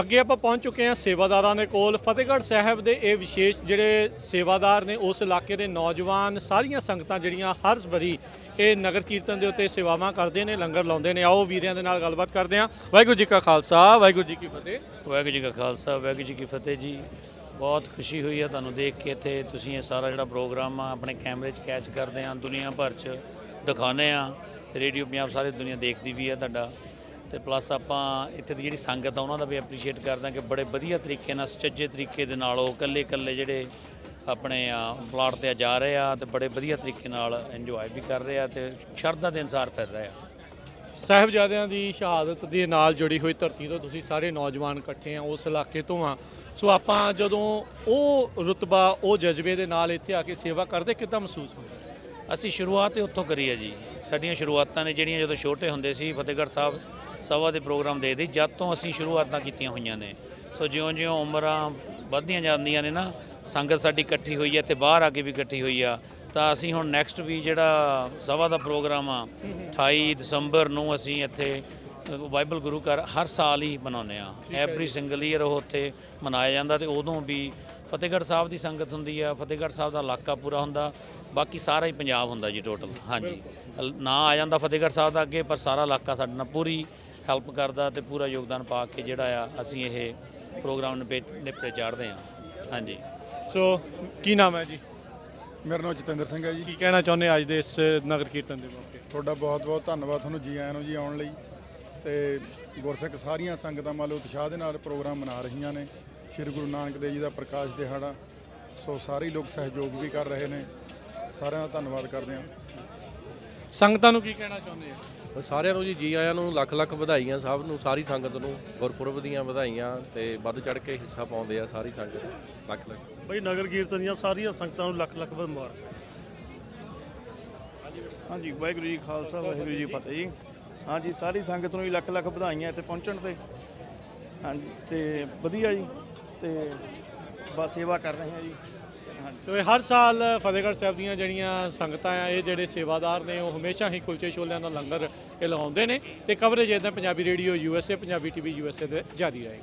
ਅੱਗੇ ਆਪਾਂ ਪਹੁੰਚ ਚੁੱਕੇ ਹਾਂ ਸੇਵਾਦਾਰਾਂ ਦੇ ਕੋਲ। ਫਤਿਹਗੜ੍ਹ ਸਾਹਿਬ ਦੇ ਇਹ ਵਿਸ਼ੇਸ਼ ਜਿਹੜੇ ਸੇਵਾਦਾਰ ਨੇ, ਉਸ ਇਲਾਕੇ ਦੇ ਨੌਜਵਾਨ ਸਾਰੀਆਂ ਸੰਗਤਾਂ ਜਿਹੜੀਆਂ ਹਰ ਵਾਰੀ ਇਹ ਨਗਰ ਕੀਰਤਨ ਦੇ ਉੱਤੇ ਸੇਵਾਵਾਂ ਕਰਦੇ ਨੇ, ਲੰਗਰ ਲਾਉਂਦੇ ਨੇ। ਆਓ ਵੀਰਿਆਂ ਦੇ ਨਾਲ ਗੱਲਬਾਤ ਕਰਦੇ ਹਾਂ। ਵਾਹਿਗੁਰੂ ਜੀ ਕਾ ਖਾਲਸਾ, ਵਾਹਿਗੁਰੂ ਜੀ ਕੀ ਫਤਿਹ। ਵਾਹਿਗੁਰੂ ਜੀ ਕਾ ਖਾਲਸਾ, ਵਾਹਿਗੁਰੂ ਜੀ ਕੀ ਫਤਿਹ ਜੀ। ਬਹੁਤ ਖੁਸ਼ੀ ਹੋਈ ਹੈ ਤੁਹਾਨੂੰ ਦੇਖ ਕੇ ਇੱਥੇ। ਤੁਸੀਂ ਇਹ ਸਾਰਾ ਜਿਹੜਾ ਪ੍ਰੋਗਰਾਮ ਆ, ਆਪਣੇ ਕੈਮਰੇ 'ਚ ਕੈਚ ਕਰਦੇ ਆ, ਦੁਨੀਆ ਭਰ 'ਚ ਦਿਖਾਉਂਦੇ ਆ। ਰੇਡੀਓ ਪੰਜਾਬ ਸਾਰੀ ਦੁਨੀਆ ਦੇਖਦੀ ਵੀ ਹੈ ਤੁਹਾਡਾ। ਤੇ ਪਲੱਸ ਆਪਾਂ ਇੱਥੇ ਦੀ ਜਿਹੜੀ ਸੰਗਤ ਆ, ਉਹਨਾਂ ਦਾ ਵੀ ਐਪਰੀਸ਼ੀਏਟ ਕਰਦੇ ਆ ਕਿ ਬੜੇ ਵਧੀਆ ਤਰੀਕੇ ਨਾਲ, ਸੁਚੱਜੇ ਤਰੀਕੇ ਦੇ ਨਾਲ ਉਹ ਇਕੱਲੇ ਇਕੱਲੇ ਜਿਹੜੇ ਆਪਣੇ ਪਲਾਟ ਤੇ ਜਾ ਰਹੇ ਆ ਤੇ ਬੜੇ ਵਧੀਆ ਤਰੀਕੇ ਨਾਲ ਇੰਜੋਏ ਵੀ ਕਰ ਰਹੇ ਆ ਤੇ ਸ਼ਰਧਾ ਦੇ ਅਨਸਾਰ ਫਿਰ ਰਹੇ ਆ। ਸਾਹਿਬਜ਼ਾਦਿਆਂ ਦੀ ਸ਼ਹਾਦਤ ਦੇ ਨਾਲ ਜੁੜੀ ਹੋਈ ਧਰਤੀ ਤੋਂ ਤੁਸੀਂ ਸਾਰੇ ਨੌਜਵਾਨ ਇਕੱਠੇ ਆ ਉਸ ਇਲਾਕੇ ਤੋਂ ਆ। ਸੋ ਆਪਾਂ ਜਦੋਂ ਉਹ ਰੁਤਬਾ, ਉਹ ਜਜ਼ਬੇ ਦੇ ਨਾਲ ਇੱਥੇ ਆ ਕੇ ਸੇਵਾ ਕਰਦੇ, ਕਿੱਦਾਂ ਮਹਿਸੂਸ ਹੁੰਦਾ? ਅਸੀਂ ਸ਼ੁਰੂਆਤ ਹੀ ਉੱਥੋਂ ਕਰੀ ਹੈ ਜੀ। ਸਾਡੀਆਂ ਸ਼ੁਰੂਆਤਾਂ ਨੇ ਜਿਹੜੀਆਂ ਜਦੋਂ ਛੋਟੇ ਹੁੰਦੇ ਸੀ ਫਤਿਹਗੜ੍ਹ ਸਾਹਿਬ ਸਭਾ ਦੇ ਪ੍ਰੋਗਰਾਮ ਦੇ ਦੇ ਜਦ ਤੋਂ ਅਸੀਂ ਸ਼ੁਰੂਆਤਾਂ ਕੀਤੀਆਂ ਹੋਈਆਂ ਨੇ। ਸੋ ਜਿਉਂ-ਜਿਉਂ ਉਮਰਾਂ ਵੱਧਦੀਆਂ ਜਾਂਦੀਆਂ ਨੇ ਨਾ ਸੰਗਤ ਸਾਡੀ ਇਕੱਠੀ ਹੋਈ ਹੈ ਤੇ ਬਾਹਰ ਆ ਕੇ ਵੀ ਇਕੱਠੀ ਹੋਈ ਆ। ਤਾਂ ਅਸੀਂ ਹੁਣ ਨੈਕਸਟ ਵੀ ਜਿਹੜਾ ਸਭਾ ਦਾ ਪ੍ਰੋਗਰਾਮ ਆ 28 ਦਸੰਬਰ ਨੂੰ ਅਸੀਂ ਇੱਥੇ ਬਾਈਬਲ ਗੁਰੂ ਘਰ ਹਰ ਸਾਲ ਹੀ ਮਨਾਉਂਦੇ ਆ ਐਵਰੀ ਸਿੰਗਲ ਈਅਰ ਉਹ ਉੱਥੇ ਮਨਾਇਆ ਜਾਂਦਾ ਤੇ ਉਦੋਂ ਵੀ ਫਤਿਹਗੜ੍ਹ ਸਾਹਿਬ ਦੀ ਸੰਗਤ ਹੁੰਦੀ ਆ ਫਤਿਹਗੜ੍ਹ ਸਾਹਿਬ ਦਾ ਇਲਾਕਾ ਪੂਰਾ ਹੁੰਦਾ। ਬਾਕੀ ਸਾਰਾ ਹੀ ਪੰਜਾਬ ਹੁੰਦਾ ਜੀ ਟੋਟਲ ਹਾਂਜੀ। ਨਾਂ ਆ ਜਾਂਦਾ ਫਤਿਹਗੜ੍ਹ ਸਾਹਿਬ ਦਾ ਅੱਗੇ ਪਰ ਸਾਰਾ ਇਲਾਕਾ ਸਾਡੇ ਨਾਲ ਪੂਰੀ ਹੈਲਪ ਕਰਦਾ ਤੇ ਪੂਰਾ ਯੋਗਦਾਨ ਪਾ ਕੇ ਜਿਹੜਾ ਆ ਅਸੀਂ ਇਹ ਪ੍ਰੋਗਰਾਮ ਨਿਪੇ ਨਿਪਟੇ ਚਾੜਦੇ ਆ ਹਾਂਜੀ। ਸੋ ਕੀ ਨਾਮ ਹੈ ਜੀ? ਮੇਰਾ ਨਾਮ ਜਤਿੰਦਰ ਸਿੰਘ ਹੈ ਜੀ। ਕੀ ਕਹਿਣਾ ਚਾਹੁੰਦੇ ਅੱਜ ਦੇ ਇਸ ਨਗਰ ਕੀਰਤਨ ਦੇ ਮੌਕੇ? ਤੁਹਾਡਾ ਬਹੁਤ-ਬਹੁਤ ਧੰਨਵਾਦ ਤੁਹਾਨੂੰ ਜੀ ਆਇਆਂ ਨੂੰ ਜੀ ਆਉਣ ਲਈ। ਤੇ ਗੁਰਸਿੱਖ ਸਾਰੀਆਂ ਸੰਗਤਾਂ ਲਓ ਉਤਸ਼ਾਹ ਦੇ ਨਾਲ ਪ੍ਰੋਗਰਾਮ ਮਨਾ ਰਹੀਆਂ ਨੇ। ਸ੍ਰੀ ਗੁਰੂ ਨਾਨਕ ਦੇਵ ਜੀ ਦਾ ਪ੍ਰਕਾਸ਼ ਦਿਹਾੜਾ ਸੋ ਸਾਰੇ ਲੋਕ ਸਹਿਯੋਗ ਵੀ ਕਰ ਰਹੇ ਨੇ। ਸਾਰਿਆਂ ਦਾ ਧੰਨਵਾਦ ਕਰਦੇ ਹਾਂ। ਸੰਗਤਾਂ ਨੂੰ ਕੀ ਕਹਿਣਾ ਚਾਹੁੰਦੇ ਆ ਸਾਰਿਆਂ ਨੂੰ ਜੀ ਜੀ ਆਇਆਂ ਨੂੰ ਲੱਖ ਲੱਖ ਵਧਾਈਆਂ ਸਭ ਨੂੰ ਸਾਰੀ ਸੰਗਤ ਨੂੰ ਗੁਰਪੁਰਬ ਦੀਆਂ ਵਧਾਈਆਂ ਤੇ ਵੱਧ ਚੜ ਕੇ ਹਿੱਸਾ ਪਾਉਂਦੇ ਆ ਸਾਰੀ ਸੰਗਤ ਲੱਖ ਲੱਖ। ਬਈ ਨਗਰ ਕੀਰਤਨ ਦੀਆਂ ਸਾਰੀਆਂ ਸੰਗਤਾਂ ਨੂੰ ਲੱਖ ਲੱਖ ਮੁਬਾਰਕ ਹਾਂਜੀ ਵਾਹਿਗੁਰੂ ਜੀ ਖਾਲਸਾ ਵਾਹਿਗੁਰੂ ਜੀ ਫਤਿਹ ਜੀ। ਹਾਂਜੀ ਸਾਰੀ ਸੰਗਤ ਨੂੰ ਜੀ ਲੱਖ ਲੱਖ ਵਧਾਈਆਂ ਇੱਥੇ ਪਹੁੰਚਣ ਤੇ। ਹਾਂਜੀ ਤੇ ਵਧੀਆ ਜੀ ਤੇ ਬਸ ਸੇਵਾ ਕਰ ਰਹੇ ਹਾਂ ਜੀ। ਸੋ ਇਹ ਹਰ ਸਾਲ ਫਤਿਹਗੜ੍ਹ ਸਾਹਿਬ ਦੀਆਂ ਜਿਹੜੀਆਂ ਸੰਗਤਾਂ ਆ, ਇਹ ਜਿਹੜੇ ਸੇਵਾਦਾਰ ਨੇ, ਉਹ ਹਮੇਸ਼ਾ ਹੀ ਕੁਲਚੇ ਛੋਲਿਆਂ ਦਾ ਲੰਗਰ ਇਹ ਲਗਾਉਂਦੇ ਨੇ ਤੇ ਕਵਰੇਜ ਇਦਾਂ Punjabi radio USA Punjabi TV USA ਦੇ ਜਾਰੀ ਰਹੇਗੀ